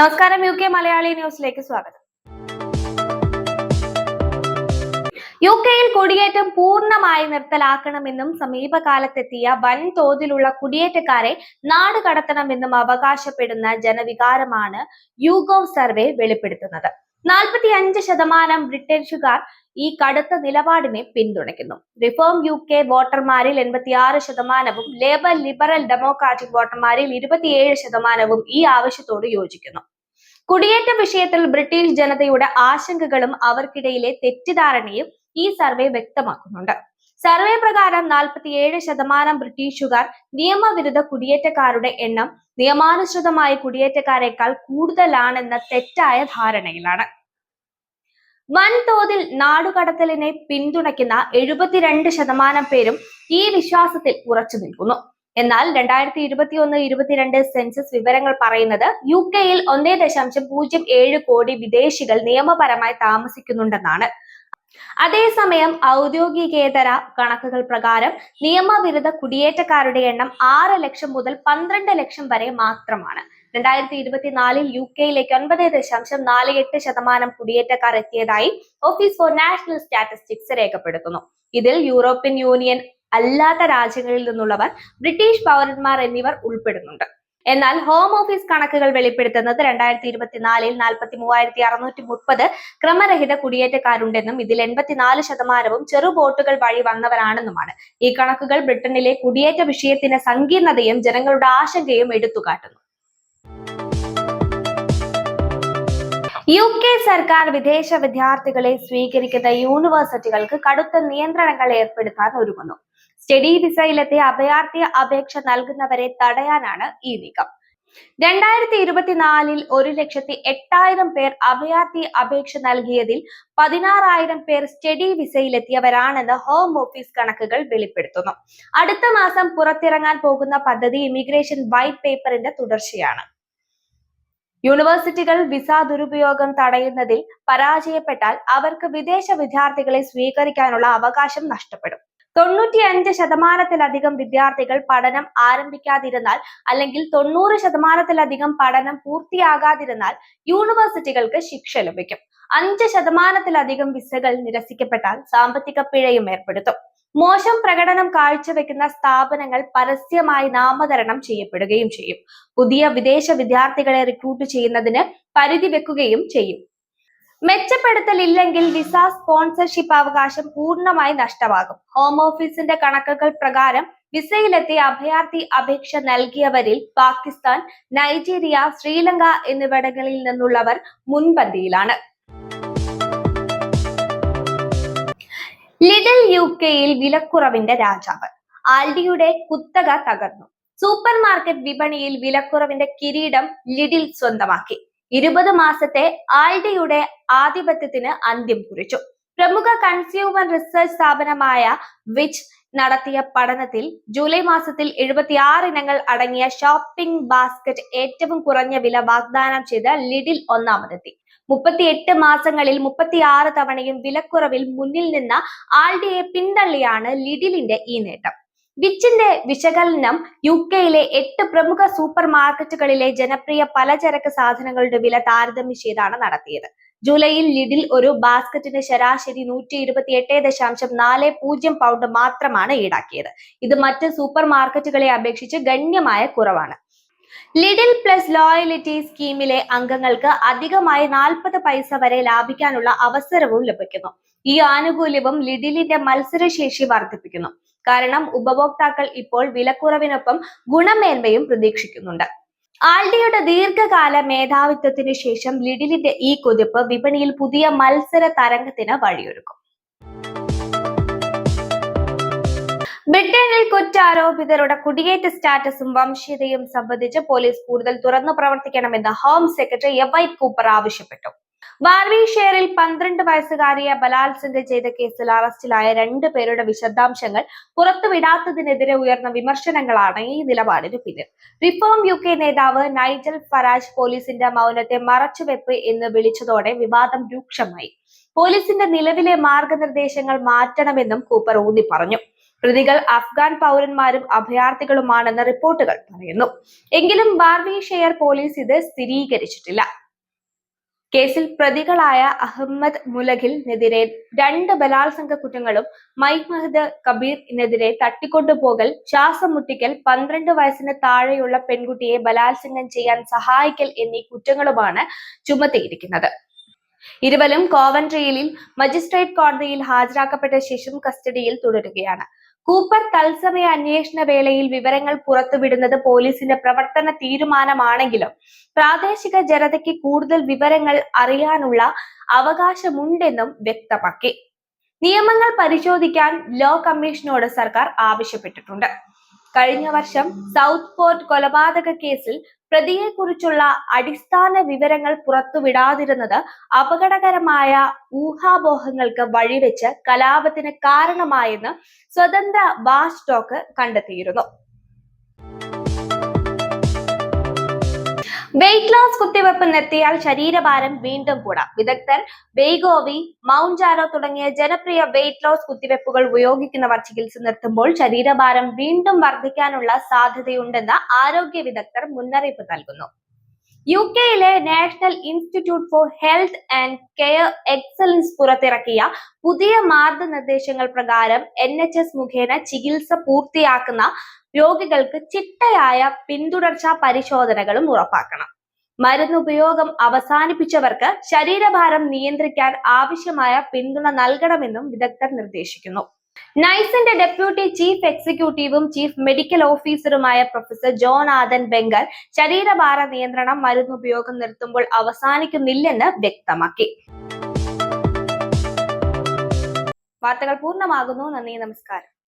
നമസ്കാരം U K Malayali ന്യൂസിലേക്ക് സ്വാഗതം. യു കെയിൽ കുടിയേറ്റം പൂർണമായി നിർത്തലാക്കണമെന്നും സമീപകാലത്തെത്തിയ വൻ തോതിലുള്ള കുടിയേറ്റക്കാരെ നാട് കടത്തണമെന്നും അവകാശപ്പെടുന്ന ജനവികാരമാണ് യുഗോവ് സർവേ വെളിപ്പെടുത്തുന്നത്. നാൽപ്പത്തി അഞ്ച് ശതമാനം ബ്രിട്ടീഷുകാർ ഈ കടുത്ത നിലപാടിനെ പിന്തുണയ്ക്കുന്നു. റിഫോം യു കെ വോട്ടർമാരിൽ എൺപത്തിയാറ് ശതമാനവും ലേബർ ലിബറൽ ഡെമോക്രാറ്റിക് വോട്ടർമാരിൽ ഇരുപത്തിയേഴ് ശതമാനവും ഈ ആവശ്യത്തോട് യോജിക്കുന്നു. കുടിയേറ്റ വിഷയത്തിൽ ബ്രിട്ടീഷ് ജനതയുടെ ആശങ്കകളും അവർക്കിടയിലെ തെറ്റിദ്ധാരണയും ഈ സർവേ വ്യക്തമാക്കുന്നുണ്ട്. സർവേ പ്രകാരം നാൽപ്പത്തിയേഴ് ശതമാനം ബ്രിട്ടീഷുകാർ നിയമവിരുദ്ധ കുടിയേറ്റക്കാരുടെ എണ്ണം നിയമാനുസൃതമായ കുടിയേറ്റക്കാരെക്കാൾ കൂടുതലാണെന്ന തെറ്റായ ധാരണയിലാണ്. വൻതോതിൽ നാടുകടത്തലിനെ പിന്തുണയ്ക്കുന്ന എഴുപത്തിരണ്ട് ശതമാനം പേരും ഈ വിശ്വാസത്തിൽ ഉറച്ചു നിൽക്കുന്നു. എന്നാൽ രണ്ടായിരത്തി ഇരുപത്തി ഒന്ന് ഇരുപത്തിരണ്ട് സെൻസസ് വിവരങ്ങൾ പറയുന്നത് യു കെയിൽ ഒന്നേ ദശാംശം പൂജ്യം ഏഴ് കോടി വിദേശികൾ നിയമപരമായി താമസിക്കുന്നുണ്ടെന്നാണ്. അതേസമയം ഔദ്യോഗികേതര കണക്കുകൾ പ്രകാരം നിയമവിരുദ്ധ കുടിയേറ്റക്കാരുടെ എണ്ണം ആറ് ലക്ഷം മുതൽ പന്ത്രണ്ട് ലക്ഷം വരെ മാത്രമാണ്. രണ്ടായിരത്തി ഇരുപത്തിനാലിൽ യു കെയിലേക്ക് ഒൻപത് ദശാംശം നാല് എട്ട് ശതമാനം കുടിയേറ്റക്കാർ എത്തിയതായി ഓഫീസ് ഫോർ നാഷണൽ സ്റ്റാറ്റിസ്റ്റിക്സ് രേഖപ്പെടുത്തുന്നു. ഇതിൽ യൂറോപ്യൻ യൂണിയൻ അല്ലാത്ത രാജ്യങ്ങളിൽ നിന്നുള്ളവർ ബ്രിട്ടീഷ് പൗരന്മാർ എന്നിവർ ഉൾപ്പെടുന്നുണ്ട്. എന്നാൽ ഹോം ഓഫീസ് കണക്കുകൾ വെളിപ്പെടുത്തുന്നത് രണ്ടായിരത്തി ഇരുപത്തിനാലിൽ നാൽപ്പത്തി മൂവായിരത്തി അറുന്നൂറ്റി മുപ്പത് ക്രമരഹിത കുടിയേറ്റക്കാരുണ്ടെന്നും ഇതിൽ എൺപത്തിനാല് ശതമാനവും ചെറു ബോട്ടുകൾ വഴി വന്നവരാണെന്നുമാണ്. ഈ കണക്കുകൾ ബ്രിട്ടനിലെ കുടിയേറ്റ വിഷയത്തിന്റെ സങ്കീർണതയും ജനങ്ങളുടെ ആശങ്കയും എടുത്തുകാട്ടുന്നു. യു കെ സർക്കാർ വിദേശ വിദ്യാർത്ഥികളെ സ്വീകരിക്കുന്ന യൂണിവേഴ്സിറ്റികൾക്ക് കടുത്ത നിയന്ത്രണങ്ങൾ ഏർപ്പെടുത്താൻ ഒരുങ്ങുന്നു. സ്റ്റഡി വിസയിലെത്തി അഭയാർത്ഥി അപേക്ഷ നൽകുന്നവരെ തടയാനാണ് ഈ നീക്കം. രണ്ടായിരത്തി ഇരുപത്തിനാലിൽ ഒരു ലക്ഷത്തി എട്ടായിരം പേർ അഭയാർത്ഥി അപേക്ഷ നൽകിയതിൽ പതിനാറായിരം പേർ സ്റ്റഡി വിസയിലെത്തിയവരാണെന്ന് ഹോം ഓഫീസ് കണക്കുകൾ വെളിപ്പെടുത്തുന്നു. അടുത്ത മാസം പുറത്തിറങ്ങാൻ പോകുന്ന പദ്ധതി ഇമിഗ്രേഷൻ വൈറ്റ് പേപ്പറിന്റെ തുടർച്ചയാണ്. യൂണിവേഴ്സിറ്റികൾ വിസ ദുരുപയോഗം തടയുന്നതിൽ പരാജയപ്പെട്ടാൽ അവർക്ക് വിദേശ വിദ്യാർത്ഥികളെ സ്വീകരിക്കാനുള്ള അവകാശം നഷ്ടപ്പെടും. തൊണ്ണൂറ്റിയഞ്ച് ശതമാനത്തിലധികം വിദ്യാർത്ഥികൾ പഠനം ആരംഭിക്കാതിരുന്നാൽ അല്ലെങ്കിൽ തൊണ്ണൂറ് ശതമാനത്തിലധികം പഠനം പൂർത്തിയാകാതിരുന്നാൽ യൂണിവേഴ്സിറ്റികൾക്ക് ശിക്ഷ ലഭിക്കും. അഞ്ച് ശതമാനത്തിലധികം വിസകൾ നിരസിക്കപ്പെട്ടാൽ സാമ്പത്തിക പിഴയും ഏർപ്പെടുത്തും. മോശം പ്രകടനം കാഴ്ചവെക്കുന്ന സ്ഥാപനങ്ങൾ പരസ്യമായി നാമകരണം ചെയ്യപ്പെടുകയും ചെയ്യും. പുതിയ വിദേശ വിദ്യാർത്ഥികളെ റിക്രൂട്ട് ചെയ്യുന്നതിന് പരിധി വെക്കുകയും ചെയ്യും. മെച്ചപ്പെടുത്തലില്ലെങ്കിൽ വിസ സ്പോൺസർഷിപ്പ് അവകാശം പൂർണമായി നഷ്ടമാകും. ഹോം ഓഫീസിന്റെ കണക്കുകൾ പ്രകാരം വിസയിലെത്തി അഭയാർത്ഥി അപേക്ഷ നൽകിയവരിൽ പാകിസ്ഥാൻ നൈജീരിയ ശ്രീലങ്ക എന്നിവിടങ്ങളിൽ നിന്നുള്ളവർ മുൻപന്തിയിലാണ്. ലിറ്റിൽ യു കെയിൽ വിലക്കുറവിന്റെ രാജാവ്. ആൽഡിയുടെ കുത്തക തകർന്നു. സൂപ്പർ മാർക്കറ്റ് വിപണിയിൽ വിലക്കുറവിന്റെ കിരീടം ലിഡിൽ സ്വന്തമാക്കി. ഇരുപത് മാസത്തെ ആൽഡിയുടെ ആധിപത്യത്തിന് അന്ത്യം കുറിച്ചു. പ്രമുഖ കൺസ്യൂമർ റിസർച്ച് സ്ഥാപനമായ വിച്ച് നടത്തിയ പഠനത്തിൽ ജൂലൈ മാസത്തിൽ എഴുപത്തിയാറ് ഇനങ്ങൾ അടങ്ങിയ ഷോപ്പിംഗ് ബാസ്ക്കറ്റ് ഏറ്റവും കുറഞ്ഞ വില വാഗ്ദാനം ചെയ്ത ലിഡിൽ ഒന്നാമതെത്തി. മുപ്പത്തിയെട്ട് മാസങ്ങളിൽ മുപ്പത്തിയാറ് തവണയും വിലക്കുറവിൽ മുന്നിൽ നിന്ന ആൾഡിയെ പിന്തള്ളിയാണ് ലിഡിലിന്റെ ഈ നേട്ടം. വിച്ചിന്റെ വിശകലനം യു കെയിലെ എട്ട് പ്രമുഖ സൂപ്പർ മാർക്കറ്റുകളിലെ ജനപ്രിയ പലചരക്ക് സാധനങ്ങളുടെ വില താരതമ്യം ചെയ്താണ് നടത്തിയത്. ജൂലൈയിൽ ലിഡിൽ ഒരു ബാസ്ക്കറ്റിന് ശരാശരി നൂറ്റി ഇരുപത്തി എട്ട് ദശാംശം നാല് പൂജ്യം പൗണ്ട് മാത്രമാണ് ഈടാക്കിയത്. ഇത് മറ്റ് സൂപ്പർ മാർക്കറ്റുകളെ അപേക്ഷിച്ച് ഗണ്യമായ കുറവാണ്. ലിഡിൽ പ്ലസ് ലോയലിറ്റി സ്കീമിലെ അംഗങ്ങൾക്ക് അധികമായി നാൽപ്പത് പൈസ വരെ ലാഭിക്കാനുള്ള അവസരവും ലഭിക്കുന്നു. ഈ ആനുകൂല്യവും ലിഡിലിന്റെ മത്സരശേഷി വർദ്ധിപ്പിക്കുന്നു. കാരണം ഉപഭോക്താക്കൾ ഇപ്പോൾ വിലക്കുറവിനൊപ്പം ഗുണമേന്മയും പ്രതീക്ഷിക്കുന്നുണ്ട്. ആൽഡിയുടെ ദീർഘകാല മേധാവിത്വത്തിന് ശേഷം ലിഡിലിന്റെ ഈ കുതിപ്പ് വിപണിയിൽ പുതിയ മത്സര തരംഗത്തിന് വഴിയൊരുക്കും. ബ്രിട്ടനിൽ കുറ്റാരോപിതരുടെ കുടിയേറ്റ സ്റ്റാറ്റസും വംശീയതയും സംബന്ധിച്ച് പോലീസ് കൂടുതൽ തുറന്നു പ്രവർത്തിക്കണമെന്ന് ഹോം സെക്രട്ടറി എവൈറ്റ് കൂപ്പർ ആവശ്യപ്പെട്ടു. വാർവിഷെയറിൽ പന്ത്രണ്ട് വയസ്സുകാരിയെ ബലാത്സംഗം ചെയ്ത കേസിൽ അറസ്റ്റിലായ രണ്ട് പേരുടെ വിശദാംശങ്ങൾ പുറത്തുവിടാത്തതിനെതിരെ ഉയർന്ന വിമർശനങ്ങളാണ് ഈ നിലപാടിന് പിന്നിൽ. റിഫോം യു കെ നേതാവ് നൈജൽ ഫറാജ് പോലീസിന്റെ മൗനത്തെ മറച്ചുവെപ്പ് എന്ന് വിളിച്ചതോടെ വിവാദം രൂക്ഷമായി. പോലീസിന്റെ നിലവിലെ മാർഗനിർദ്ദേശങ്ങൾ മാറ്റണമെന്നും കൂപ്പർ ഊന്നി പറഞ്ഞു. പ്രതികൾ അഫ്ഗാൻ പൗരന്മാരും അഭയാർത്ഥികളുമാണെന്ന് റിപ്പോർട്ടുകൾ പറയുന്നു. എങ്കിലും ബാർബി ഷെയർ പോലീസ് ഇത് സ്ഥിരീകരിച്ചിട്ടില്ല. കേസിൽ പ്രതികളായ അഹമ്മദ് മുലഖിലിനെതിരെ രണ്ട് ബലാത്സംഗ കുറ്റങ്ങളും മൈക്ക് മഹദ് കബീറിനെതിരെ തട്ടിക്കൊണ്ടുപോകൽ ശ്വാസം മുട്ടിക്കൽ പന്ത്രണ്ട് വയസ്സിന് താഴെയുള്ള പെൺകുട്ടിയെ ബലാത്സംഗം ചെയ്യാൻ സഹായിക്കൽ എന്നീ കുറ്റങ്ങളുമാണ് ചുമത്തിയിരിക്കുന്നത്. ഇരുവരും കോവൻട്രിയിലും മജിസ്ട്രേറ്റ് കോടതിയിൽ ഹാജരാക്കപ്പെട്ട ശേഷം കസ്റ്റഡിയിൽ തുടരുകയാണ്. കൂപ്പർ തത്സമയ അന്വേഷണ വേളയിൽ വിവരങ്ങൾ പുറത്തുവിടുന്നത് പോലീസിന്റെ പ്രവർത്തന തീരുമാനമാണെങ്കിലും പ്രാദേശിക ജനതയ്ക്ക് കൂടുതൽ വിവരങ്ങൾ അറിയാനുള്ള അവകാശമുണ്ടെന്നും വ്യക്തമാക്കി. നിയമങ്ങൾ പരിശോധിക്കാൻ ലോ കമ്മീഷനോട് സർക്കാർ ആവശ്യപ്പെട്ടിട്ടുണ്ട്. കഴിഞ്ഞ വർഷം സൗത്ത് പോർട്ട് കൊലപാതക കേസിൽ പ്രതിയെക്കുറിച്ചുള്ള അടിസ്ഥാന വിവരങ്ങൾ പുറത്തുവിടാതിരുന്നത് അപകടകരമായ ഊഹാപോഹങ്ങൾക്ക് വഴിവെച്ച് കലാപത്തിന് കാരണമായെന്ന് സ്വതന്ത്ര വാച്ച് ടോക്ക് കണ്ടെത്തിയിരുന്നു. വെയിറ്റ് ലോസ് കുത്തിവെപ്പ് നിർത്തിയാൽ ശരീരഭാരം വീണ്ടും കൂടാം. വിദഗ്ധർ വെയ്ഗോവി മൗണ്ട് ജാരോ തുടങ്ങിയ ജനപ്രിയ വെയിറ്റ് ലോസ് കുത്തിവെപ്പുകൾ ഉപയോഗിക്കുന്നവർ ചികിത്സ നിർത്തുമ്പോൾ ശരീരഭാരം വീണ്ടും വർദ്ധിക്കാനുള്ള സാധ്യതയുണ്ടെന്ന് ആരോഗ്യ വിദഗ്ധർ മുന്നറിയിപ്പ് നൽകുന്നു. യു കെയിലെ National Institute for Health and Care Excellence പുറത്തിറക്കിയ പുതിയ മാർഗനിർദ്ദേശങ്ങൾ പ്രകാരം എൻ എച്ച് എസ് മുഖേന ചികിത്സ പൂർത്തിയാക്കുന്ന രോഗികൾക്ക് ചിട്ടയായ പിന്തുടർച്ചാ പരിശോധനകളും ഉറപ്പാക്കണം. മരുന്ന് ഉപയോഗം അവസാനിപ്പിച്ചവർക്ക് ശരീരഭാരം നിയന്ത്രിക്കാൻ ആവശ്യമായ പിന്തുണ നൽകണമെന്നും വിദഗ്ധർ നിർദ്ദേശിക്കുന്നു. നൈസിന്റെ ഡെപ്യൂട്ടി ചീഫ് എക്സിക്യൂട്ടീവും ചീഫ് മെഡിക്കൽ ഓഫീസറുമായ പ്രൊഫസർ ജോൺ ആദൻ ബെങ്കൽ ശരീരഭാര നിയന്ത്രണം മരുന്നുപയോഗം നിർത്തുമ്പോൾ അവസാനിക്കുന്നില്ലെന്ന് വ്യക്തമാക്കി. വാർത്തകൾ പൂർണമാകുന്നു. നന്ദി നമസ്കാരം.